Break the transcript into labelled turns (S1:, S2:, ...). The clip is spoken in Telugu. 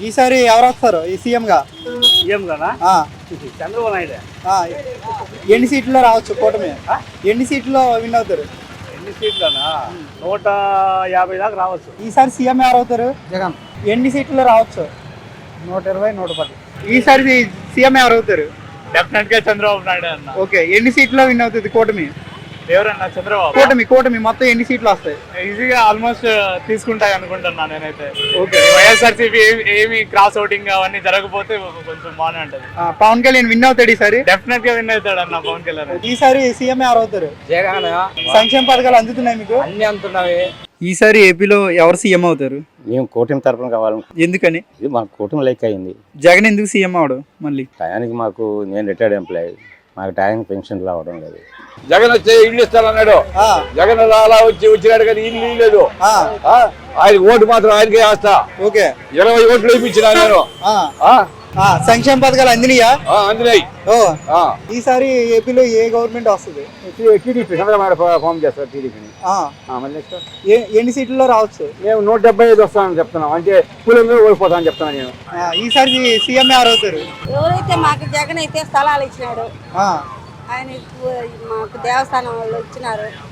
S1: ఈసారి ఎవరు వస్తారు? ఈ సీఎం గా?
S2: సీఎం కదా
S1: ఆ,
S2: చంద్రబాబు నాయుడు.
S1: ఆ, ఎన్ని సీట్లో రావచ్చు కూటమి? ఎన్ని సీట్లో విన్ అవుతారు?
S2: ఎన్ని సీట్లనా? నూట యాభై దాకా రావచ్చు.
S1: ఈసారి సీఎం ఎవరు అవుతారు?
S3: జగన్.
S1: ఎన్ని సీట్లో రావచ్చు?
S3: నూట ఇరవై నూట పది.
S1: ఈసారి సీఎం ఎవరు అవుతారు?
S2: డెఫినెట్గా చంద్రబాబు నాయుడు అన్న.
S1: ఓకే. ఎన్ని సీట్లో విన్ అవుతుంది కూటమి?
S2: ఎవరన్నా చంద్రబాబు?
S1: కూటమి కూటమి మొత్తం ఎన్ని సీట్లు వస్తాయి?
S2: ఈజీగా ఆల్మోస్ట్ తీసుకుంటాయి అనుకుంటున్నా నేనైతే.
S1: ఓకే.
S2: వైఎస్ఆర్సీపీ ఏమి క్రాస్ ఓటింగ్ అవన్నీ జరగకపోతే కొంచెం బాగానే ఉంటది.
S1: పవన్ కళ్యాణ్ విన్ అవుతాడు ఈసారి?
S2: డెఫినెట్గా విన్ అవుతాడు అన్న పవన్ కళ్యాణ్.
S1: ఈసారి సీఎం ఎవరు అవుతారు
S3: జగన్.
S1: సంక్షేమ పథకాలు అందుతున్నాయి మీకు?
S3: అన్ని అంటున్నావి.
S1: ఈసారి ఏపీలో ఎవరు సీఎం అవుతారు?
S4: మేము కూటమి తరపున కావాలి.
S1: ఎందుకని?
S4: ఇది మాకు కూటమి లెక్క అయింది.
S1: జగన్ ఎందుకు సీఎం అవడు మళ్ళీ?
S4: టయానికి మాకు నేను రిటైర్డ్ ఎంప్లాయీ మాకు టయానికి పెన్షన్ రావడం లేదు.
S5: జగన్ వచ్చే ఇల్లు ఇస్తానన్నాడు.
S1: ఆ,
S5: జగన్ అలా వచ్చి వచ్చినాడు కానీ ఇల్లు
S1: ఆ,
S5: ఆయన ఓటు మాత్రం ఆయనకే వేస్తా.
S1: ఓకే.
S5: ఇరవై ఓట్లు వేయించిన నేను.
S1: ఆ,
S5: ఆ,
S1: ఆ, సంక్షేమ పథకాలు అందినయా? ఓ. ఈసారి ఏపీలో ఏ గవర్నమెంట్ వస్తుంది?
S5: టీడీపీ చంద్రబాబు ఫామ్ చేస్తారు టీడీపీని. మళ్ళీ
S1: ఎన్ని సీట్లలో రావచ్చు?
S5: మేము నూట డెబ్బై ఐదు వస్తానని చెప్తున్నాం. అంటే మీద ఓడిపోతానని చెప్తున్నాను నేను.
S1: ఆ, ఈసారి సీఎం ఎవరు అవుతారు?
S6: ఎవరైతే మాకు జగన్ అయితే స్థలాలు ఇచ్చినాడు
S1: ఆ,
S6: ఆయన మాకు దేవస్థానం వాళ్ళు ఇచ్చినారు.